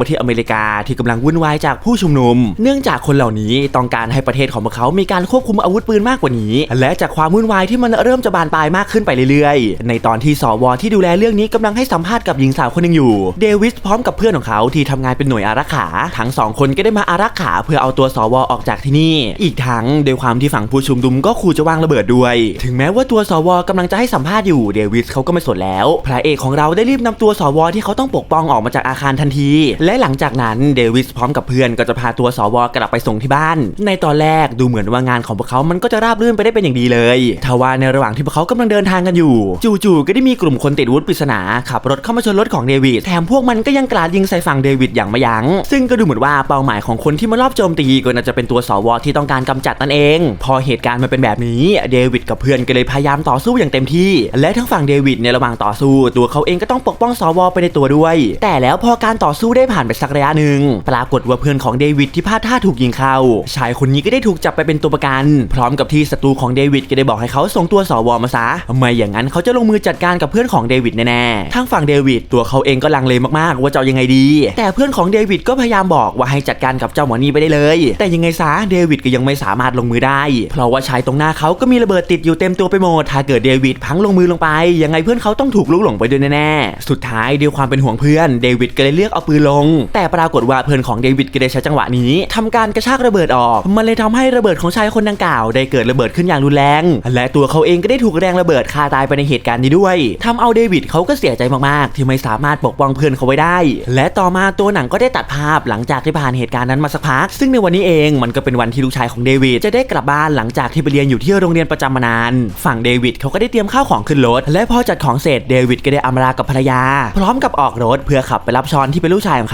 ประเทศอเมริกาที่กำลังวุ่นวายจากผู้ชุมนุม เนื่องจากคนเหล่านี้ต้องการให้ประเทศของพวกเขามีการควบคุมอาวุธปืนมากกว่านี้ และจากความวุ่นวายที่มันเริ่มจะบานปลายมากขึ้นไปเรื่อยๆ ในตอนที่สวที่ดูแลเรื่องนี้กำลังให้สัมภาษณ์กับหญิงสาวคนหนึ่งอยู่ เดวิสพร้อมกับเพื่อนของเขาที่ทำงานเป็นหน่วยอารักขา ทั้งสองคนก็ได้มาอารักขาเพื่อเอาตัวสวออกจากที่นี่ อีกทั้งโดวยความที่ฝั่งผู้ชุมนุมก็ขู่จะวางระเบิดด้วย ถึงแม้ว่าตัวสวกำลังจะให้สัมภาษณ์อยู่เดวิสเขาก็ไม่สนแล้ว พระเอกของเราได้รีบนำตัวสวที่เขาต้องปกป้องออกมาจากอาคารทันทีและหลังจากนั้นเดวิสพร้อมกับเพื่อนก็จะพาตัวสวกลับไปส่งที่บ้าน ในตอนแรกดูเหมือนว่างานของพวกเขามันก็จะราบรื่นไปได้เป็นอย่างดีเลยทว่าในระหว่างที่พวกเขากำลังเดินทางกันอยู่ จู่ๆก็ได้มีกลุ่มคนติดวุธปริศนาขับรถเข้ามาชนรถของเดวิดแถมพวกมันก็ยังกราดยิงใส่ฝั่งเดวิดอย่างไม่ยัง้ง ซึ่งก็ดูเหมือนว่าเป้าหมายของคนที่มารอบโจมตีก็น่าจะเป็นตัวสวที่ต้องการกำจัดนั่นเอง พอเหตุการณ์มันเป็นแบบนี้เดวิดกับเพื่อนก็เลยพยายามต่อสู้อย่างเต็มที่ และทั้งฝั่งเดวิดในระหว่างต่อสู้ ตัวเขาเองก็ต้องปกป้องสวไปในตัวด้วย แต่แล้วพอการต่อสู้ได้ผ่านไปสักระยะหนึ่งปรากฏว่าเพื่อนของเดวิดที่พลาดท่าถูกยิงเข้า ชายคนนี้ก็ได้ถูกจับไปเป็นตัวประกัน พร้อมกับที่ศัตรูของเดวิดก็ได้บอกให้เขาส่งตัวสวมาซะไม่อย่างนั้นเขาจะลงมือจัดการกับเพื่อนของเดวิดแน่ๆทางฝั่งเดวิดตัวเขาเองก็ลังเลมากๆ ว่าจะยังไงดี แต่เพื่อนของเดวิดก็พยายามบอกว่าให้จัดการกับเจ้าหมอนี่ไปได้เลย แต่ยังไงซะเดวิดก็ยังไม่สามารถลงมือได้ เพราะว่าชายตรงหน้าเขาก็มีระเบิดติดอยู่เต็มตัวไปหมดถ้าเกิดเดวิดพังลงมือลงไป ยังไงเพื่อนเขาต้องถูกลุกหลงไปด้วยแน่ๆสุดท้ายด้วยความเป็นห่วงเพื่อนเดวิดก็เลยเลือกเอาปืนลงแต่ปรากฏว่าเพื่อนของเดวิดก็ได้ใช้จังหวะนี้ทำการกระชากระเบิดออก มันเลยทำให้ระเบิดของชายคนดังกล่าว ได้เกิดระเบิดขึ้นอย่างรุนแรง และตัวเขาเองก็ได้ถูกแรงระเบิดคาตายไปในเหตุการณ์นี้ด้วยทำเอาเดวิดเขาก็เสียใจมากๆ ที่ไม่สามารถปกป้องเพื่อนเขาไว้ได้ และต่อมาตัวหนังก็ได้ตัดภาพหลังจากที่ผ่านเหตุการณ์นั้นมาสักพัก ซึ่งในวันนี้เองมันก็เป็นวันที่ลูกชายของเดวิดจะได้กลับบ้านหลังจากที่ไปเรียนอยู่ที่โรงเรียนประจำมานาน ฝั่งเดวิดเขาก็ได้เตรียมข้าวของขึ้นรถ และพอจัดของเสร็จเดวิดก็ได้อำลากับภรรยา พร้อมกับออกรถเพื่อขับไปรับชอนที่เป็นลูกชายของเขา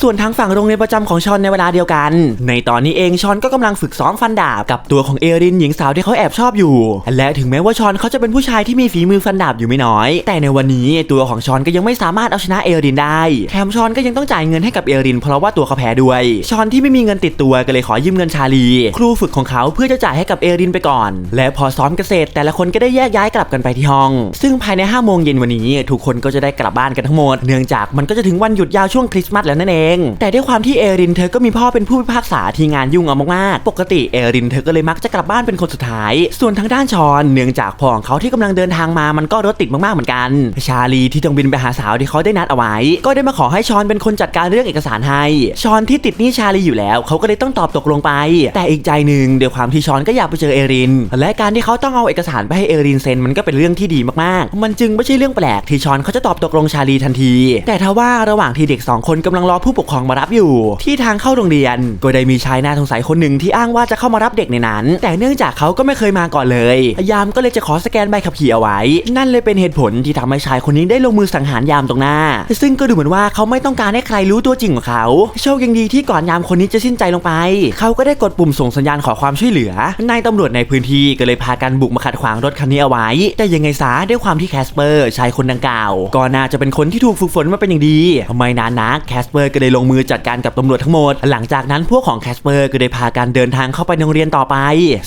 ส่วนทางฝั่งโรงเรียนประจำของชอนในเวลาเดียวกัน ในตอนนี้เองชอนก็กำลังฝึกซ้อมฟันดาบกับตัวของเอรินหญิงสาวที่เขาแอบชอบอยู่ และถึงแม้ว่าชอนเขาจะเป็นผู้ชายที่มีฝีมือฟันดาบอยู่ไม่น้อย แต่ในวันนี้ตัวของชอนก็ยังไม่สามารถเอาชนะเอรินได้ แถมชอนก็ยังต้องจ่ายเงินให้กับเอรินเพราะว่าตัวเขาแพ้ด้วย ชอนที่ไม่มีเงินติดตัวก็เลยขอยืมเงินชาลี ครูฝึกของเขาเพื่อจะจ่ายให้กับเอรินไปก่อน และพอซ้อมเกษตรแต่ละคนก็ได้แยกย้ายกลับกันไปที่ห้อง ซึ่งภายใน5โมงเย็นวันนี้ทุกคนก็จะได้กลับบ้านกันทั้งหมด เนื่องจากมันก็จะถึงวันหยุดยาวช่วงคริสต์มาสแล้วนั่นเอง แต่ด้วยความที่เอรินเธอก็มีพ่อเป็นผู้พิพากษาที่งานยุ่งเอามากๆปกติเอรินเธอก็เลยมักจะกลับบ้านเป็นคนสุดท้าย ส่วนทางด้านชอนเนื่องจากพ่อของเขาที่กำลังเดินทางมามันก็รถติดมากๆเหมือนกัน ชาลีที่ต้องบินไปหาสาวที่เขาได้นัดเอาไว้ ก็ได้มาขอให้ชอนเป็นคนจัดการเรื่องเอกสารให้ชอนที่ติดหนี้ชาลีอยู่แล้ว เขาก็เลยต้องตอบตกลงไป แต่อีกใจหนึ่งเดี๋ยวความที่ชอนก็อยากไปเจอเอริน และการที่เขาต้องเอาเอกสารไปให้เอรินเซ็นมันก็เป็นเรื่องที่ดีมากๆ มันจึงไม่ใช่เรื่องแปลกที่ชอนเขาจะตอบตกลงชาลีทันที แต่ทว่าระหว่างที่เด็กสองคนกำลังรอผู้ปกครองมารับอยู่ ที่ทางเข้าโรงเรียน ก็ได้มีชายหน่าสงสัยคนหนึ่งที่อ้างว่าจะเข้ามารับเด็กในนั้น แต่เนื่องจากเขาก็ไม่เคยมาก่อนเลย ยามก็เลยจะขอสแกนใบขับขี่เอาไว้ นั่นเลยเป็นเหตุผลที่ทำให้ชายคนนี้ได้ลงมือสังหารยามตรงหน้า ซึ่งก็ดูเหมือนว่าเขาไม่ต้องการให้ใครรู้ตัวจริงของเขา โชคยังดีที่ก่อนยามคนนี้จะสิ้นใจลงไป เขาก็ได้กดปุ่มส่งสัญญาณขอความช่วยเหลือนายตำรวจในพื้นที่ก็เลยพากันบุกมาขัดขวางรถคันนี้เอาไว้ แต่ยังไงซะด้วยความที่แคสเปอร์ชายคนดังกล่าวก็น่าจะเป็นคนที่ถูกฝึกฝนมาเป็นอย่างดีไม่นานนักแคสเปอร์ก็เลยลงมือจัดการกับตำรวจทั้งหมด หลังจากนั้นพวกของแคสเปอร์ก็ได้พากันเดินทางเข้าไปโรงเรียนต่อไป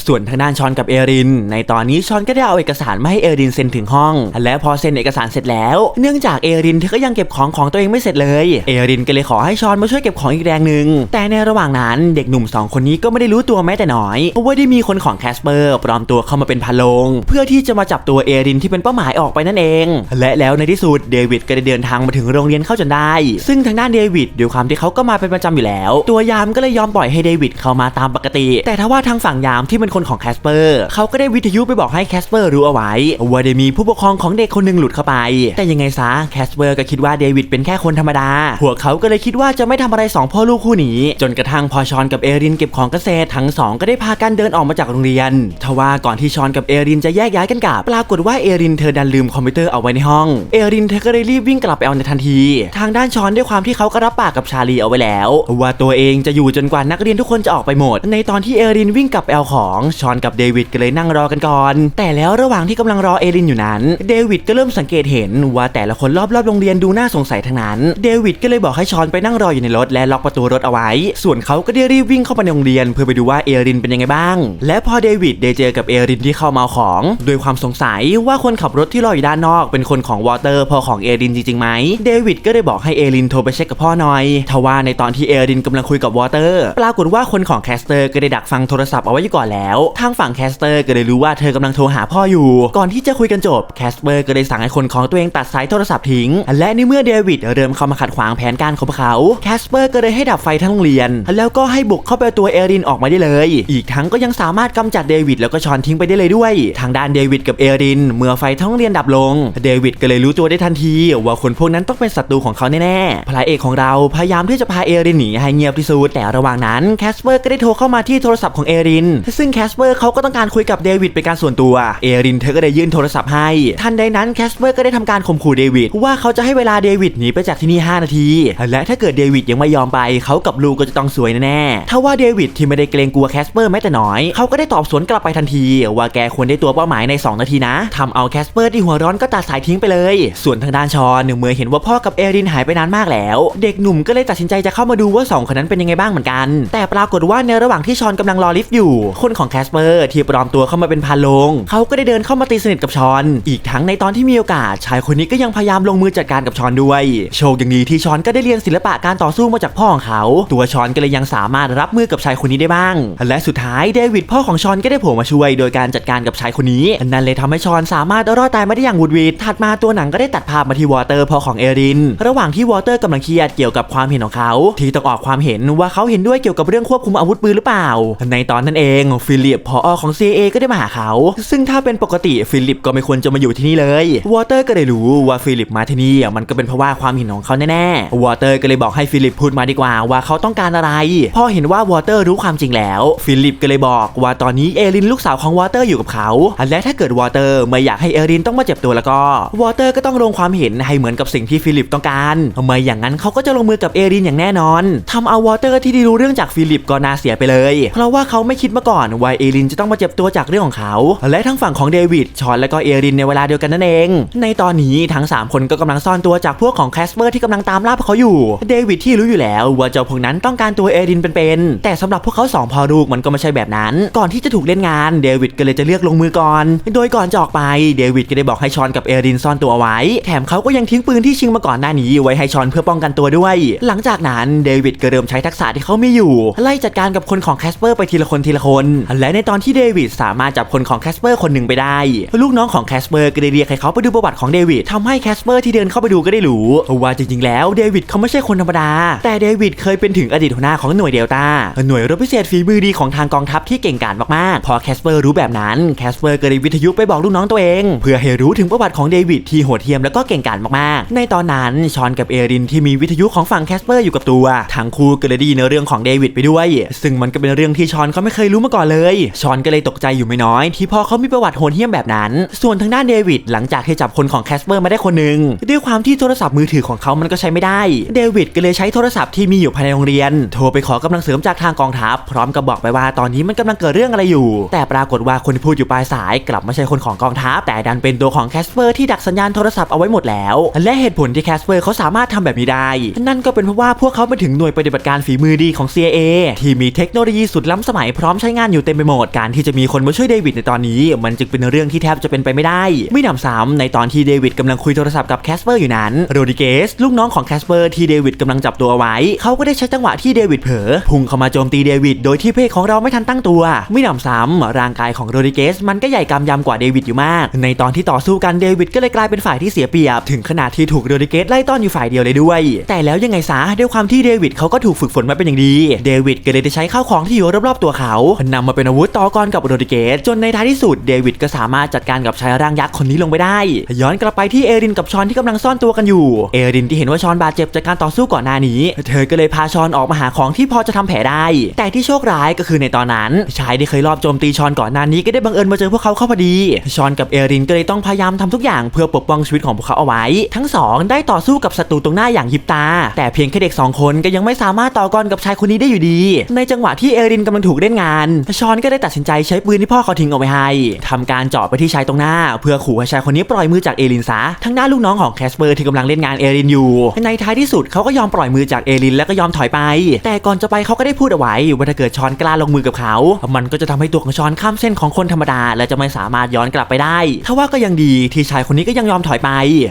ส่วนทางด้านชอนกับเอริน ในตอนนี้ชอนก็ได้เอาเอกสารมาให้เอรินเซ็นถึงห้อง และพอเซ็นเอกสารเสร็จแล้ว เนื่องจากเอรินเธอก็ยังเก็บของของตัวเองไม่เสร็จเลย เอรินก็เลยขอให้ชอนมาช่วยเก็บของอีกแรงหนึ่งแต่ในระหว่างนั้นเด็กหนุ่มสองคนนี้ก็ไม่ได้รู้ตัวแม้แต่น้อยว่าได้มีคนของแคสเปอร์ปลอมตัวเข้ามาเป็นพาลง เพื่อที่จะมาจับตัวเอรินที่เป็นเป้าหมายออกไปนั่นเอง และแล้วในที่สุดเดวิดก็ได้เดินทางมาถึงโรงเรียนเข้าจนได้ ซึ่งทางด้านเดวิดด้วยความที่เขาก็มาเป็นประจำอยู่แล้ว ตัวยามก็เลยยอมปล่อยให้เดวิดเข้ามาตามปกติ แต่ถ้าว่าทางฝั่งยามที่เป็นคนของแคสเปอร์เขาก็ได้วิทยุไปบอกให้แคสเปอร์รู้เอาไว้ว่าได้มีผู้ปกครองของเด็กคนหนึ่งหลุดเข้าไป แต่ยังไงซะแคสเปอร์ก็คิดว่าเดวิดเป็นแค่คนธรรมดาพวกเขาก็เลยคิดว่าจะไม่ทำอะไรสองพ่อลูกคู่นี้ จนกระทั่งพอชอนกับเอรินเก็บของเกษตรทั้งสองก็ได้พากันเดินออกมาจากโรงเรียนทว่าก่อนที่ชอนกับเอรินจะแยกย้ายกันกลับปรากฏว่าเอรินเธอดันลืมคอมพิวเตอร์เอาไว้ในห้อง เอรินเธอก็เลยรีบวิ่งกลับไปเอาในทันที ทางด้านชอนด้วยความที่เขาก็รับปากกับชาลีเอาไว้แล้ว ว่าตัวเองจะอยู่จนกว่านักเรียนทุกคนจะออกไปหมด ในตอนที่เอรินวิ่งกลับไปเอาของชอนกับเดวิดก็เลยนั่งรอกันก่อน แต่แล้วระหว่างที่กำลังรอเอรินอยู่นั้น เดวิดก็เริ่มสังเกตเห็นว่าแต่ละคนรอบๆโรงเรียนดูน่าสงสัยทั้งนั้น เดวิดก็เลยบอกให้ชอนไปนั่งรออยู่ในรถและล็อกประตูรถเอาไว้ ส่วนเขาก็ได้รีบวิ่งเข้าไปในโรงเรียน เพื่อไปดูว่าเอรินเป็นยังไงบ้าง และพอเดวิดได้เจอกับเอรินที่เข้ามาของโดยความสงสัยว่าคนขับรถที่รออยู่ด้านนอก เป็นคนของวอเตอร์พอของเอรินจริงๆไหมเดวิดก็ได้บอกให้เอรินโทรไปเช็คกับพ่อหน่อยทว่าในตอนที่เอรินกำลังคุยกับวอเตอร์ปรากฏว่าคนของแคสเตอร์ก็ได้ดักฟังโทรศัพท์เอาไว้อยู่ก่อนแล้ว ทางฝั่งแคสเตอร์ก็เลยรู้ว่าเธอกำลังโทรหาพ่ออยู่ ก่อนที่จะคุยกันจบแคสเปอร์ก็เลยสั่งให้คนของตัวเองตัดสายโทรศัพท์ทิ้ง และในเมื่อเดวิดเริ่มเข้ามาขัดขวางแผนการของเขาแคสเปอร์ก็เลยให้ดับไฟทั้งโรงเรียน แล้วก็ให้บุกเข้าไปตัวเอรินออกมาได้เลย อีกทั้งก็ยังสามารถกำจัดเดวิดแล้วก็ชอนทิ้งไปได้เลยด้วย ทางด้านเดวิดกับเอริน เมื่อไฟทั้งโรงเรียนดับลง เดวิดก็เลยรู้ตัวได้ทันที ว่าคนพวกนั้นต้องเป็นศัตรูของเขาแน่ๆพระเอกของเราพยายามที่จะพาเอรินหนีให้เงียบที่สุดแต่ระหว่างนั้นแคสเปอร์ก็ได้โทรเข้ามาที่โทรศัพท์ของเอริน ซึ่งแคสเปอร์เขาก็ต้องการคุยกับเดวิดเป็นการส่วนตัวเอรินเธอก็ได้ยื่นโทรศัพท์ให้ทันใดนั้นแคสเปอร์ก็ได้ทำการข่มขู่เดวิดว่าเขาจะให้เวลาเดวิดหนีไปจากที่นี่ 5 นาที และถ้าเกิดเดวิดยังไม่ยอมไปเขากับลูกก็จะต้องสวยแน่ๆถ้าว่าเดวิดที่ไม่ได้เกรงกลัวแคสเปอร์แม้แต่น้อยเขาก็ได้ตอบสวนกลับไปทันที ว่าแกควรได้ตัวเป้าหมายใน 2 นาทีนะทำเอาแคสเปอร์ที่หัวร้อนก็ตัดสายทิ้งไปเลย ส่วนทางด้านชอนเมื่อเห็นว่าพ่อกับเอรินหายไปนานมากแล้วเด็กหนุ่มก็เลยตัดสินใจจะเข้ามาดูว่าสองคนนั้นเป็นยังไงบ้างเหมือนกัน แต่ปรากฏว่าในระหว่างที่ชอนกำลังรอลิฟต์อยู่ คนของแคสเปอร์ที่ปลอมตัวเข้ามาเป็นพานลง เขาก็ได้เดินเข้ามาตีสนิทกับชอน อีกทั้งในตอนที่มีโอกาส ชายคนนี้ก็ยังพยายามลงมือจัดการกับชอนด้วย โชคย่างดีที่ชอนก็ได้เรียนศิลปะการต่อสู้มาจากพ่อของเขา ตัวชอนก็เลยยังสามารถรับมือกับชายคนนี้ได้บ้าง และสุดท้ายเดวิดพ่อของชอนก็ได้โผล่มาช่วย โดยการจัดการกับชายคนนี้นั่นเลยทำให้ชอนสามารถรอดตายมาได้อย่างหวุดหวิดถัดมาตัวหนังก็ได้ตัดภาพมาที่วอเตอร์พ่อของเอริน ระหว่างที่วอเตอร์กำลังเครียดเกี่ยวกับความเห็นของเขา ที่ต้องออกความเห็นว่าเขาเห็นด้วยเกี่ยวกับเรื่องควบคุมอาวุธปืนหรือเปล่า ในตอนนั้นเองฟิลิปพอของ CIA ก็ได้มาหาเขา ซึ่งถ้าเป็นปกติฟิลิปก็ไม่ควรจะมาอยู่ที่นี่เลยวอเตอร์ก็ได้รู้ว่าฟิลิปมาที่นี่มันก็เป็นเพราะว่าความเห็นของเขาแน่ๆวอเตอร์ก็เลยบอกให้ฟิลิปพูดมาดีกว่าว่าเขาต้องการอะไร พอเห็นว่าวอเตอร์รู้ความจริงแล้วฟิลิปก็เลยบอกว่าตอนนี้เอรินลูกสาวของวอเตอร์อยู่กับเขาและถ้าเกิดวอเตอร์ไม่อยากให้เอรินต้องมาเจ็บตัวแล้วก็วอเตอร์ก็ต้องลงความเห็นให้เหมือนกับสิ่งที่ฟิลิปต้องการไม่อย่างนั้นเขาก็จะลงมือกับเอรินอย่างแน่นอนทำเอาวอเตอร์ที่ได้รู้เรื่องจากฟิลิปก็น่าเสียไปเลย เพราะว่าเขาไม่คิดมาก่อนว่าเอรินจะต้องมาเจ็บตัวจากเรื่องของเขา และทั้งฝั่งของเดวิดชอนและก็เอรินในเวลาเดียวกันนั่นเอง ในตอนนี้ทั้ง 3 คนก็กำลังซ่อนตัวจากพวกของแคสเปอร์ที่กำลังตามล่าพวกเขาอยู่ เดวิดที่รู้อยู่แล้วว่าเจ้าพวกนั้นต้องการตัวเอรินเป็นๆแต่สำหรับพวกเขาสองพอลูกมันก็ไม่ใช่แบบนั้น ก่อนที่จะถูกเล่นงานเดวิดก็เลยจะเลือกลงมือก่อน โดยก่อนจะออกไปเดวิดก็ได้บอกให้ชอนกับเอรินซ่อนตัวไว้ แถมเขาก็ยังทิ้งปืนที่ชิงมาก่อนหน้านี้ไว้ให้ชอนเพื่อป้องกันตัวด้วย หลังจากนั้นเดวิดก็เริ่มใช้ทักษะที่เขามีอยู่ ไล่จัดการกับคนของแคสเปอร์ไปทีละคนทีละคน และในตอนที่เดวิดสามารถจับคนของแคสเปอร์คนหนึ่งไปได้ ลูกน้องของแคสเปอร์ก็ได้เรียกให้เขาไปดูประวัติของเดวิดทำให้แคสเปอร์ที่เดินเข้าไปดูก็ได้รู้ว่าจริงๆแล้วเดวิดเขาไม่ใช่คนธรรมดา แต่เดวิดเคยเป็นถึงอดีตหัวหน้าของหน่วยเดลต้าหน่วยรบพิเศษฝีมือดีของทางกองทัพที่เก่งกาจมากๆ พอแคสเปอร์รู้แบบนั้นแคสเปอร์ก็ได้วิทยุไปบอกลูกน้องตัวเอง เพื่อให้รู้ถึงประวัติของเดวิดที่โหดเหี้ยมและก็เก่งกาจมากๆ ในตอนนั้นชอนกับเอรินที่มีวิทยุของฝั่งแคสเปอร์อยู่กับตัวทั้งคู่ก็เลยได้ยินเรื่องของเดวิดไปด้วย ซึ่งมันก็เป็นเรื่องที่ชอนเขาไม่เคยรู้มาก่อนเลยชอนก็เลยตกใจอยู่ไม่น้อย ที่พ่อเขามีประวัติโหดเหี้ยมแบบนั้น ส่วนทางด้านเดวิดหลังจากที่จับคนของแคสเปอร์มาได้คนหนึ่งด้วยความที่โทรศัพท์มือถือของเขามันก็ใช้ไม่ได้ เดวิดก็เลยใช้โทรศัพท์ที่มีอยู่ภายในโรงเรียน โทรไปขอกำลังเสริมจากทางกองทัพ พร้อมกับบอกไปว่าตอนนี้มันกำลังเกิดเรื่องอะไรอยู่ แต่ปรากฏว่าคนที่พูดอยู่ปลายสายกลับไม่ใช่คนของกองทัพ แต่ดันเป็นตัวของแคสเปอร์ที่ดักสัญญาณโทรศัพท์เอาไว้หมดแล้ว และเหตุผลที่แคสเปอร์เขาสามารถทำแบบนี้ได้นั่นก็เป็นเพราะว่าพวกเขาเป็นถึงหน่วยปฏิบัติการฝีมือดีของ CIA ที่มีเทคโนโลยีสุดล้ำสมัยพร้อมใช้งานอยู่เต็มไปหมดการที่จะมีคนมาช่วยเดวิดในตอนนี้ มันจึงเป็นเรื่องที่แทบจะเป็นไปไม่ได้ ไม่หนำซ้ำในตอนที่เดวิดกำลังคุยโทรศัพท์กับแคสเปอร์อยู่นั้นโรดิเกสลูกน้องของแคสเปอร์ที่เดวิดกำลังจับตัวไว้ เขาก็ได้ใช้จังหวะที่เดวิดเผลอพุ่งเข้ามาโจมตีเดวิดโดยที่เพศของเราไม่ทันตั้งตัว ไม่หนำซ้ำร่างกายของโรดิเกสมันก็ใหญ่กำยำกว่าเดวิดอยู่มาก ในตอนที่ต่อสู้กันเดวิดก็เลยกลายเป็นฝ่ายที่เสียเปรียบ ถึงขนาดที่ถูกโรดิเกสไล่ต้อนอยู่ฝ่ายเดียวเลยด้วยแต่แล้วยังไงซะด้วยความที่เดวิดเขาก็ถูกฝึกฝนมาเป็นอย่างดี เดวิดก็เลยได้ใช้ข้าวของที่อยู่รอบๆตัวเขานำมาเป็นอาวุธต่อกรกับโรดิเกสจนในท้ายที่สุดเดวิดก็สามารถจัดการกับชายร่างยักษ์คนนี้ลงไปได้ ย้อนกลับไปที่เอรินกับชอนที่กำลังซ่อนตัวกันอยู่ เอรินที่เห็นว่าชอนบาดเจ็บจากการต่อสู้ก่อนหน้านี้ เธอก็เลยพาชอนออกมาหาของที่พอจะทำแผลได้ แต่ที่โชคร้ายก็คือในตอนนั้นชายที่เคยรอบโจมตีชอนก่อนหน้านี้ก็ได้บังเอิญมาเจอพวกเขาเข้าพอดี ชอนกับเอรินก็เลยต้องพยายามทำทุกอย่างเพื่อปกป้องชีวิตของพวกเขาเอาไว้ ทั้งสองได้ต่อสู้กับศัตรูตรงหน้าอย่างยิบตา แต่เพียงแค่เด็กสองคนก็ยังไม่สามารถต่อกรกับชายคนนี้ได้อยู่ดี ในจังหวะที่เอรินกำลังถูกเล่นงานชอนก็ได้ตัดสินใจใช้ปืนที่พ่อเขาทิ้งเอาไว้ให้ทำการเจาะไปที่ชายตรงหน้า เพื่อขู่ให้ชายคนนี้ปล่อยมือจากเอรินซะทั้งด้าลูกน้องของแคสเปอร์ที่กำลังเล่นงานเอรินอยู่ ในท้ายที่สุดเขาก็ยอมปล่อยมือจากเอรินแล้วก็ยอมถอยไป แต่ก่อนจะไปเขาก็ได้พูดเอาไว้ว่าถ้าเกิดชอนกล้าลงมือกับเขา มันก็จะทำให้ตัวของชอนข้ามเส้นของคนธรรมดา และจะไม่สามารถย้อนกลับไปได้ทว่าก็ยังดีที่ชายคนนี้ก็ยังยอมถอยไป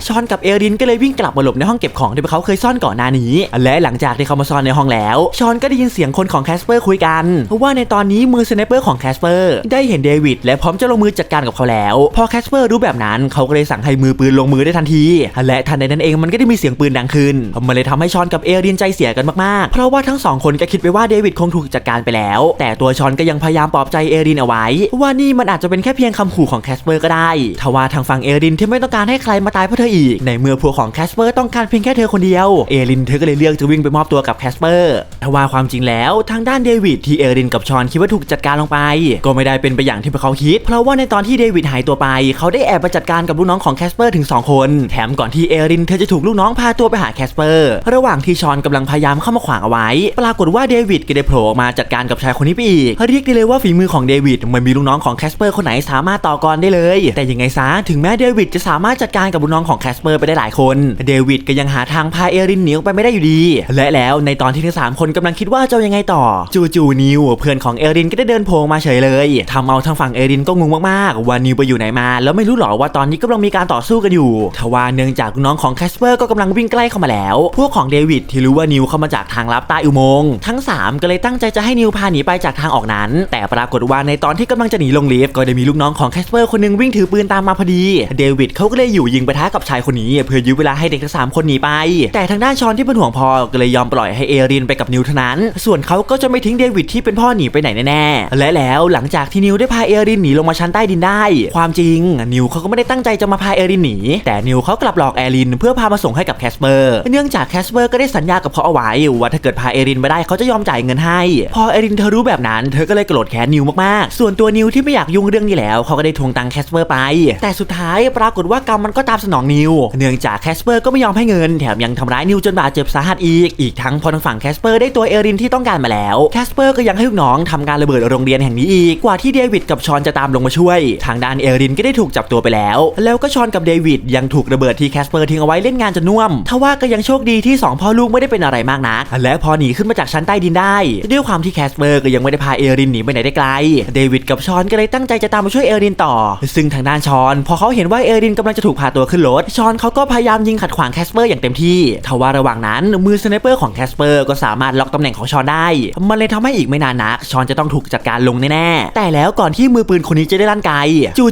ชอนกับเอรินก็เลยวิ่งกลับมาหลบในห้องเก็บของที่พวกเขาเคยซ่อนอนก่อนหน้านี้ และหลังจากที่เขามาซ่อนในห้องแล้ว ชอนก็ได้ยินเสียงคนของแคสเปอร์คุยกันว่าในตอนนี้มือสไนเปอร์ของแคสเปอร์ได้เห็นเดวิดและพร้อมจะลงมือจัดการกับเขาแล้ว พอแคสเปอร์รู้แบบนั้นเขาก็เลยสั่งให้มือปืนลงมือได้ทันที และทันใดนั้นเองมันก็ได้มีเสียงปืนดังขึ้นมันเลยทำให้ชอนกับเอรินใจเสียกันมากๆ เพราะว่าทั้งสองคนก็คิดไปว่าเดวิดคงถูกจัดการไปแล้ว แต่ตัวชอนก็ยังพยายามปลอบใจเอรินเอาไว้ ว่านี่มันอาจจะเป็นแค่เพียงคำขู่ของแคสเปอร์ก็ได้ทว่าทางฝั่งเอรินที่ไม่ต้องการให้ใครมาตายเพราะเธออีก ในเมื่อพวกของแคสเปอร์ต้องการเพียงแค่เธอคนเดียวเอรินเธอก็เลยเลือกจะวิ่งไปมอบตัวกับแคสเปอร์ทว่าความจริงแล้วทางด้านเดวิดที่เอรินกับชอนคิดว่าถูกจัดการลงไป ก็ไม่ได้เป็นไปอย่างที่พวกเขาคิด เพราะว่าในตอนที่เดวิดหายตัวไป เขาได้แอบมาจัดการกับลูกน้องของแคสเปอร์ถึง 2 คน แถมก่อนที่เอรินเธอจะถูกลูกน้องพาตัวไปหาแคสเปอร์ระหว่างที่ชอนกำลังพยายามเข้ามาขวางเอาไว้ ปรากฏว่าเดวิดก็ได้โผล่ออกมาจัดการกับชายคนนี้ไปอีกเรียกได้เลยว่าฝีมือของเดวิดไมันมีลูกน้องของแคสเปอร์คนไหนสามารถต่อกรได้เลย แต่ยังไงซะถึงแม้เดวิดจะสามารถจัดการกับลูกน้องของแคสเปอร์ไปได้หลายคนเดวิดก็ยังหาทางพาเอรนหนีออกไปไม่ได้อยู่ดี และแล้วในตอนที่ทั้งสามคนกำลังคิดว่าจะยังไงต่อ จู่ๆนิวเพื่อนของเอรินก็ได้เดินโผล่มาเฉยเลยทำเอาทางฝั่งเอรินก็งงมากๆว่านิวไปอยู่ไหนมา แล้วไม่รู้หรอว่าตอนนี้กำลังมีการต่อสู้กันอยู่ทว่าเนื่องจากลูกน้องของแคสเปอร์ก็กำลังวิ่งใกล้เข้ามาแล้ว พวกของเดวิดที่รู้ว่านิวเข้ามาจากทางลับใต้อุโมงค์ทั้งสามก็เลยตั้งใจจะให้นิวพาหนีไปจากทางออกนั้น แต่ปรากฏว่าในตอนที่กำลังจะหนีลงลิฟต์ก็ได้มีลูกน้องของแคสเปอร์คนหนึงวิ่งถือปืนตามมาพอดี เดวิดเขาก็เลยอยู่ยิงปะทะกับชายคนนี้ เพื่อยื้อเวลาให้เด็กทั้งสามคนหนีไป แต่ทางด้านชอนที่เป็นห่วงพอก็เลยยอมปล่อยให้เอรินไปกับนิวเท่านั้น ส่วนเขาก็จะไม่ทิ้งเดวิดที่เป็นพ่อหนีไปไหนแน่ๆ และแล้วหลังจากที่นิวได้พาเอรินหนีลงมาชั้นใต้ดินได้ ความจริง นิวเขาก็ไม่ได้ตั้งใจจะมาพาเอรินหนี แต่นิวเขากลับหลอกแอรินเพื่อพามาส่งให้กับแคสเปอร์ เนื่องจากแคสเปอร์ก็ได้สัญญากับเขาเอาไว้ว่าถ้าเกิดพาเอรินไปได้เขาจะยอมจ่ายเงินให้ พอเอรินเธอรู้แบบนั้น เธอก็เลยโกรธแค้นนิวมากๆ ส่วนตัวนิวที่ไม่อยากยุ่งเรื่องนี้แล้วเขาก็ได้ทวงตังแคสเปอร์ไป แต่สุดท้ายปรากฏว่ากรรมมันก็ตามสนองนิว เนื่องจากแคสเปอร์ก็ไม่ยอมให้เงินแถมยังทำร้ายนิวจนบาดเจ็บสาหัสอีก อีกทั้งพอทางฝั่งแคสเปอร์ได้ตัวเอรินที่ต้องการมาแล้วแคสเปอร์ก็ยังให้ลูกน้องทำการระเบิดโรงเรียนแห่งนี้อีกกว่าที่เดวิดกับชอนจะตามลงมาช่วย ทางด้านเอรินก็ได้ถูกจับตัวไปแล้ว แล้วก็ชอนกับเดวิดยังถูกระเบิดที่แคสเปอร์ทิ้งเอาไว้เล่นงานจนน่วมทว่าก็ยังโชคดีที่สองพ่อลูกไม่ได้เป็นอะไรมากนัก และพอหนีขึ้นมาจากชั้นใต้ดินได้ ด้วยความที่แคสเปอร์ก็ยังไม่ได้พาเอรินหนีไปไหนได้ไกล เดวิดกับชอนก็เลยตั้งใจจะตามมาช่วยเอรินต่อ ซึ่งทางด้านชอน พอเขาเห็นว่าเอรินกำลังจะถูกพาตัวขึ้นรถชอนเขาก็พยายามยิงขัดขวางแคสเปอร์อย่างเต็มที่ทว่าระหว่างนั้นมือสไนเปอร์ของแคสเปอร์ก็สามารถล็อกตำแหน่งของชอนได้ มันเลยทำให้อีกไม่นานนัก ชอนจะต้องถูกจัดการลงแน่ๆ แต่แล้วก่อนที่มือปืนคนนี้จะได้ลั่นไก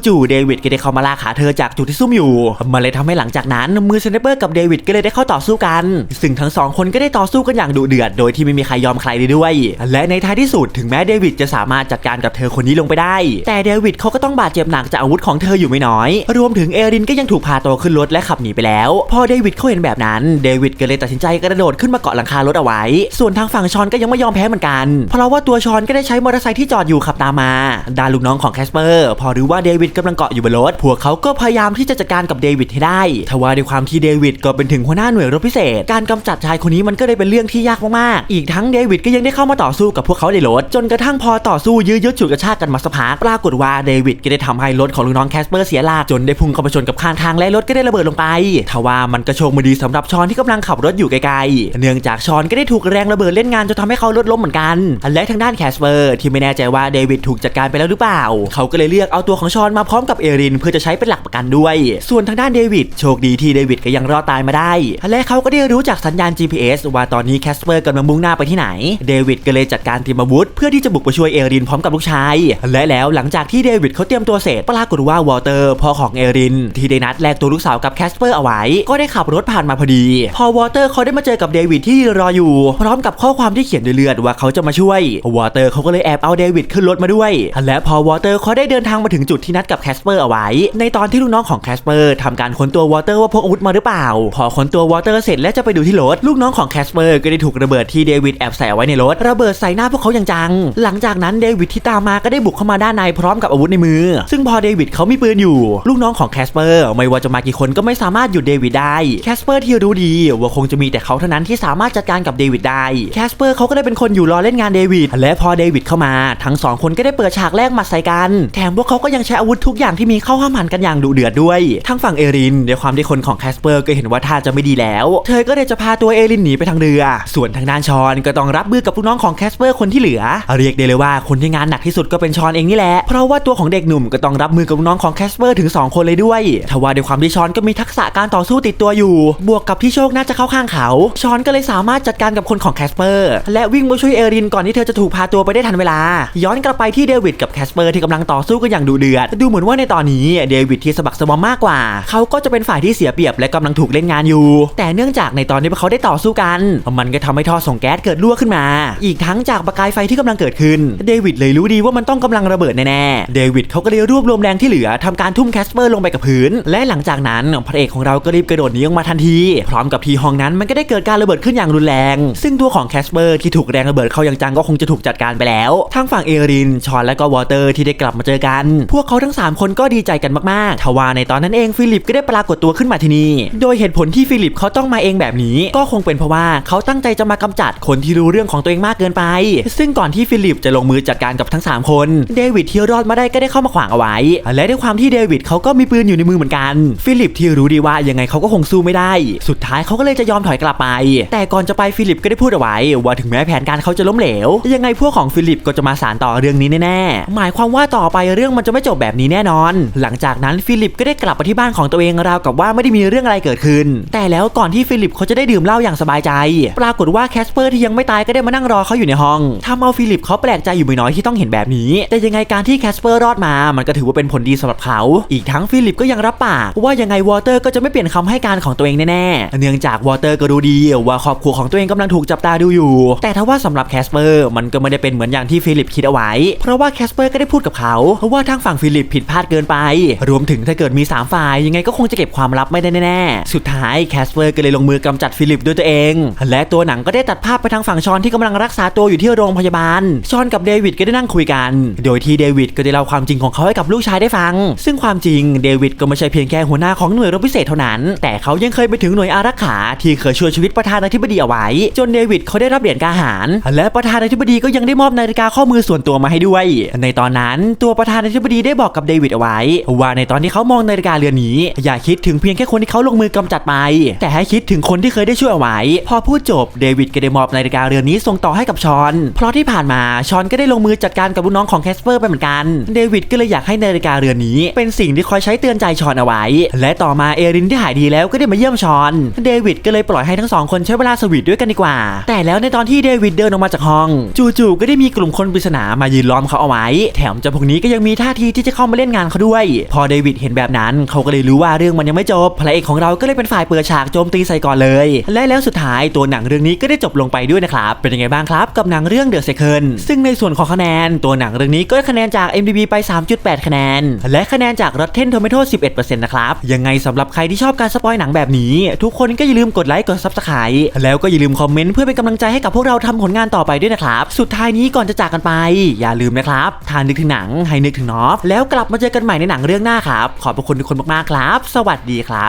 จู่ๆเดวิดก็ได้เข้ามาลากขาเธอจากจุดที่ซุ่มอยู่ มันเลยทำให้หลังจากนั้นมือสไนเปอร์กับเดวิดก็เลยได้เข้าต่อสู้กัน ซึ่งทั้งสองคนก็ได้ต่อสู้กันอย่างดุเดือด โดยที่ไม่มีใครยอมใครเลยด้วย และในท้ายที่สุดถึงแม้เดวิดจะสามารถจัดการกับเธอคนนี้ลงไปได้ แต่เดวิดเขาก็ต้องบาดเจ็บหนักจากอาวุธของเธออยู่ไม่น้อย รวมถึงเอรินก็ยังถูกพาตัวขึ้นรถและขับหนีไปแล้ว พอเดวิดเขาเห็นแบบนั้นเดวิดก็เลยตัดสินใจกระโดดขึ้นมาเกาะหลังคารถเอาไว้ ส่วนทางฝั่งชอนก็ยังไม่ยอมแพ้เหมือนกัน เพราะว่าตัวชอนก็ได้ใช้มอเตอร์ไซค์ที่จอดอยู่ขับตามมาดาลูกน้องของแคสเปอร์พอรู้ว่าเดวิดกำลังเกาะอยู่บนรถพวกเขาก็พยายามที่จะจัดการกับเดวิดให้ได้ทว่าด้วยความที่เดวิดก็เป็นถึงหัวหน้าหน่วยรบพิเศษ การกำจัดชายคนนี้มันก็เลยเป็นเรื่องที่ยากมากๆ อีกทั้งเดวิดก็ยังได้เข้ามาต่อสู้กับพวกเขาในรถจนกระทั่งพอต่อสู้ยื้อยุดฉุดกระชากกันมาสักพักปรากฏว่าเดวิดก็ได้ทำให้รถของลูกน้องแคสเปอร์เสียหลักจนได้พุ่งเข้าไปชนกับข้างทางและรถก็ได้ระเบิดลงไปทว่ามันก็โชคไม่ดีสำหรับชอนที่กำลังขับรถอยู่ไกลๆ เนื่องจากชอนก็ได้ถูกแรงระเบิดเล่นงานจนทำให้เขารถล้มเหมือนกัน และทางด้านแคสเปอร์ที่ไม่แน่ใจว่าเดวิดถูกจัดการไปแล้วหรือเปล่า เขาก็เลยเลือกเอาตัวของชอนมาพร้อมกับเอริน เพื่อจะใช้เป็นหลักประกันด้วย ส่วนทางด้านเดวิดโชคดีที่เดวิดก็ยังรอดตายมาได้ และเขาก็ได้รู้จากสัญญาณ GPS ว่าตอนนี้แคสเปอร์กำลังมุ่งหน้าไปที่ไหน เดวิดก็เลยจัดการเตรียมอาวุธเพื่อที่จะบุกไปช่วยเอรินพร้อมกับลูกชาย และแล้วหลังจากที่เดวิดเขาเตรียมตัวเสร็จปรากฏว่าวอเตอร์พ่อของเอริน ที่ได้นัดแลกตัวลูกสาวกับแคสเปอร์เอาไว้ ก็ได้ขับรถผ่านมาพอดี พอวอเตอร์เขาได้มาเจอกับเดวิดที่รออยู่ พร้อมกับข้อความที่เขียนด้วยเลือดว่าเขาจะมาช่วยวอเตอร์เขาก็เลยแอบเอาเดวิดขึ้นรถมาด้วย และพอวอเตอร์เขาได้เดินทางมาถึงจุดที่นัดกับแคสเปอร์เอาไว้ ในตอนที่ลูกน้องของแคสเปอร์ทำการค้นตัววอเตอร์ว่าพกอาวุธมาหรือเปล่า พอค้นตัววอเตอร์เสร็จและจะไปดูที่รถลูกน้องของแคสเปอร์ก็ได้ถูกระเบิดที่เดวิดแอบใส่เอาไว้ในรถระเบิดใส่หน้าพวกเขาอย่างจัง หลังจากนั้นเดวิดที่ตามมาก็ได้บุกเข้ามาด้านในพร้อมกับอาวุธในมือ ซึ่งพอเดวิดเขามีปืนอยู่ ลูกน้องของแคสเปอร์ไม่ว่าจะมากี่คนก็ไม่สามารถหยุดเดวิดได้แคสเปอร์ที่รู้ดีว่าคงจะมีแต่เขาเท่านั้นที่สามารถจัดการกับเดวิดได้แคสเปอร์เขาก็ได้เป็นคนอยู่รอเล่นงานเดวิดและพอเดวิดเข้ามา ทั้งสองคนก็ได้เปิดฉากแรกหมัดใส่กัน แถมพวกเขาก็ยังใช้อาวุธทุกอย่างที่มีเข้าห้ามหันกันอย่างดุเดือดด้วยทั้งฝั่งเอรินด้วยความที่คนของแคสเปอร์ก็เห็นว่าท่าจะไม่ดีแล้ว เธอก็เลยจะพาตัวเอรินหนีไปทางเรือ ส่วนทางด้านชอนก็ต้องรับมือกับลูกน้องของแคสเปอร์คนที่เหลือ เรียกได้เลยว่าคนที่งานหนักที่สุดก็เป็นชอนเองนี่แหละ เพราะว่าตัวของเด็กหนุ่มก็ต้องรับมือกับลูกน้องของแคสเปอร์ถึง 2 คนเลยด้วยทว่าด้วยความที่ชอนก็มีทักษะการต่อสู้ติดตัวอยู่ บวกกับที่โชคน่าจะเข้าข้างเขา ชอนก็เลยสามารถจัดการกับคนของแคสเปอร์และวิ่งมาช่วยเอรินก่อนที่เธอจะถูกพาตัวไปได้ทันเวลา ย้อนกลับไปที่เดวิดกับแคสเปอร์ที่กำลังต่อสู้กันอย่างดุเดือด ดูเหมือนว่าในตอนนี้เดวิดที่สะบักสะบอมมากกว่า เขาก็จะเป็นฝ่ายที่เสียเปรียบและกำลังถูกเล่นงานอยู่ แต่เนื่องจากในตอนที่พวกเขาได้ต่อสู้กัน มันก็ทำให้ท่อส่งแก๊สเกิดรั่วขึ้นมา อีกทั้งจากประกายไฟที่กำลังเกิดขึ้น เดวิดเลยรู้ดีว่ามันต้องกำลังระเบิดแน่ๆ เดวิดเขาก็เลยรวบรวมแรงที่เหลือทำการทุ่มแคสเปอร์ลงไปกับพื้น และหลังจากนั้นพระเอกของเราก็รีบกระโดดหนีออกมาทันที พร้อมกับทีห้องนั้นมันก็ได้เกิดการระเบิดขึ้นอย่างรุนแรง ซึ่งตัวของแคสเปอร์ที่ถูกแรงระเบิดเข้าอย่างจังก็คงจะถูกจัดการไปแล้วทางฝั่งเอริน ชอนและก็วอเตอร์ที่ได้กลับมาเจอกัน พวกเขาทั้งสามคนก็ดีใจกันมากๆ ทว่าในตอนนั้นเองฟิลิปก็ได้ปรากฏตัวขึ้นมาที่นี่ โดยเหตุผลที่ฟิลิปเขาต้องมาเองแบบนี้ ก็คงเป็นเพราะว่าเขาตั้งใจจะมากำจัดคนที่รู้เรื่องของตัวเองมากเกินไป ซึ่งก่อนที่ฟิลิปจะลงมือจัดการกับทั้งสามคน เดวิดที่รอดมาได้ก็ได้เข้ามาขวางเอาไว้ และด้วยความที่เดวิดเขาก็มีปืนอยู่ในมือเหมือนกัน ฟิลิปที่รู้ดีว่ายังไงเขาก็คงสู้ไม่ได้ สุดท้ายเขาก็เลยจะยอมถอยกลับไป แต่ก่อนจะไปฟิลิปก็ได้พูดเอาไว้ ว่าถึงแม้แผนการเขาจะล้มเหลว ยังไงพวกของฟิลิปก็จะมาสานต่อเรื่องนี้แน่ๆหมายความว่าต่อไปเรื่องมันจะไม่จบแบบนี้แน่นอน หลังจากนั้นฟิลิปก็ได้กลับมาที่บ้านของตัวเองราวกับว่าไม่ได้มีเรื่องอะไรเกิดขึ้น แต่แล้วก่อนที่ฟิลิปเขาจะได้ดื่มเหล้าอย่างสบายใจ ปรากฏว่าแคสเปอร์ที่ยังไม่ตายก็ได้มานั่งรอเขาอยู่ในห้องทำเอาฟิลิปเขาแปลกใจอยู่ไม่น้อยที่ต้องเห็นแบบนี้ แต่ยังไงการที่แคสเปอร์รอดมา มันก็ถือว่าเป็นผลดีสำหรับเขา อีกทั้งฟิลิปก็ยังรับปากว่ายังไงวอเตอร์ก็จะไม่เปลี่ยนคำให้การของตัวเองแน่ๆเนื่องจากากวอเตอร์ก็รู้ดีว่าครอบครัวของตัวเองกำลังถูกจับตาดูอยู่ แต่ถ้าว่าสำหรับแคสเปอร์มันก็ไม่ได้เป็นเหมือนอย่างที่ฟิลิปคิดเอาไว้ เพราะว่าแคสเปอร์ก็ได้พูดกับเขาว่าทางฝั่งฟิลิปผิดพลาดเกินไป รวมถึงถ้าเกิดมี 3 ฝ่ายยังไงก็คงจะเก็บความลับไม่ได้แน่ๆ สุดท้ายแคสเปอร์ก็เลยลงมือกำจัดฟิลิปด้วยตัวเอง และตัวหนังก็ได้ตัดภาพไปทางฝั่งชอนที่กำลังรักษาตัวอยู่ที่โรงพยาบาล ชอนกับเดวิดก็ได้นั่งคุยกัน โดยที่เดวิดก็ได้เล่าความจริงของเขาให้กับลูกชายได้ฟัง ซึ่งความจริงเดวิดก็ไม่ใช่เพียงแค่หัวหน้าของหน่วยรบพิเศษเท่านั้น แต่เขายังเคยไปถึงหน่วยอารักขาที่เคยช่วยชีวิตประธานาธิบดีเอาไว้ จนเดวิดเขาได้รับเหรียญกาหาร และประธานาธิบดีก็ยังได้มอบนาฬิกาข้อมือส่วนตัวมาให้ด้วย ในตอนนั้นตัวประธานาธิบดีได้บอกกับเดวิดเอาไว้ ว่าในตอนที่เขามองนาฬิกาเรือนนี้ อย่าคิดถึงเพียงแค่คนที่เขาลงมือกำจัดไป แต่ให้คิดถึงคนที่เคยได้ช่วยเอาไว้ พอพูดจบเดวิดก็ได้มอบนาฬิกาเรือนนี้ส่งต่อให้กับชอน เพราะที่ผ่านมาชอนก็ได้ลงมือจัดการกับลูกน้องของแคสเปอร์ไปเหมือนกัน เดวิดก็เลยอยากให้นาฬิกาเรือนนี้ เป็นสิ่งที่คอยใช้เตือนใจชอนเอาไว้ และต่อมาเอรินที่หายดีแล้วก็ได้มาเยี่ยมชอน เดวิดก็เลยปล่อยให้ทั้งสองคนใช้เวลาสวีทด้วยกันดีกว่า แต่แล้วในตอนที่เดวิดเดินออกมาจากห้อง จู่ๆก็ได้มีกลุ่มคนปริศนามายืนล้อมเขาเอาไว้ แถมเจ้าพวกนี้ก็ยังมีท่าทีที่จะเข้ามาเล่นงานเขาด้วย พอเดวิดเห็นแบบนั้นเขาก็เลยรู้ว่าเรื่องมันยังไม่จบพระเอกของเราก็เลยเป็นฝ่ายเปิดฉากโจมตีใส่ก่อนเลย และแล้วสุดท้ายตัวหนังเรื่องนี้ก็ได้จบลงไปด้วยนะครับเป็นยังไงบ้างครับกับหนังเรื่อง The Second ซึ่งในส่วนของคะแนนตัวหนังเรื่องนี้ก็ได้คะแนนจาก MDB ไป 3.8 คะแนน และคะแนนจาก Rotten Tomato 11%นะครับยังไงสำหรับใครที่ชอบการสปอยหนังแบบนี้ ทุกคนก็อย่าลืมกดไลค์กด Subscribe แล้วก็อย่าลืมคอมเมนต์เพื่อเป็นกำลังใจให้กับพวกเราทำผลงานต่อไปด้วยนะครับ สุดท้ายนี้ก่อนจะจากกันไป อย่าลืมนะครับทานนึกถึงหนังให้นึกถึงนอฟแล้วกลับมาเจอกันใหม่ในหนังเรื่องหน้าครับ ขอบพระคุณทุกคนมากๆครับ สวัสดีครับ